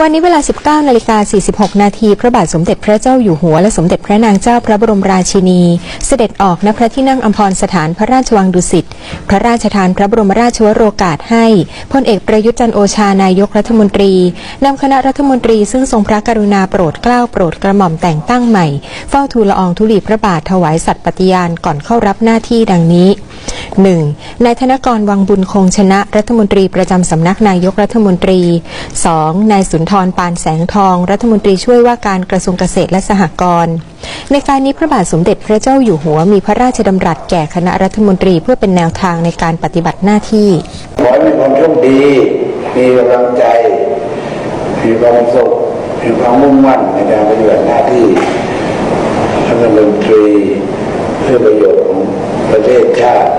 วันนี้เวลา 19 นาฬิกา 46 นาที พระบาทสมเด็จพระเจ้าอยู่หัวและสมเด็จพระนางเจ้าพระบรมราชินี เสด็จออกณพระที่นั่งอัมพรสถานพระราชวังดุสิต พระราชทานพระบรมราชวโรกาสให้ พลเอกประยุทธ์จันโอชานายกรัฐมนตรี นำคณะรัฐมนตรีซึ่งทรงพระกรุณาโปรดเกล้าโปรดกระหม่อมแต่งตั้งใหม่ เฝ้าทูลละอองธุลีพระบาทถวายสัตย์ปฏิญาณก่อนเข้ารับหน้าที่ดังนี้ 1. นายธนกรวังบุญคงชนะรัฐมนตรีประจำสำนักนายกรัฐมนตรี 2. นายสุนทรปานแสงทอง รัฐมนตรีช่วยว่าการกระทรวงเกษตรและสหกรณ์ในการนี้พระบาทสมเด็จพระเจ้าอยู่หัวมีพระราชดำรัสแก่คณะรัฐมนตรีเพื่อเป็นแนวทางในการปฏิบัติหน้าที่ขอให้มีความโชคดี มีกำลังใจ มีความสุข มีความมุ่งมั่นในการปฏิบัติหน้าที่รัฐมนตรีเพื่อประโยชน์ของประเทศชาติ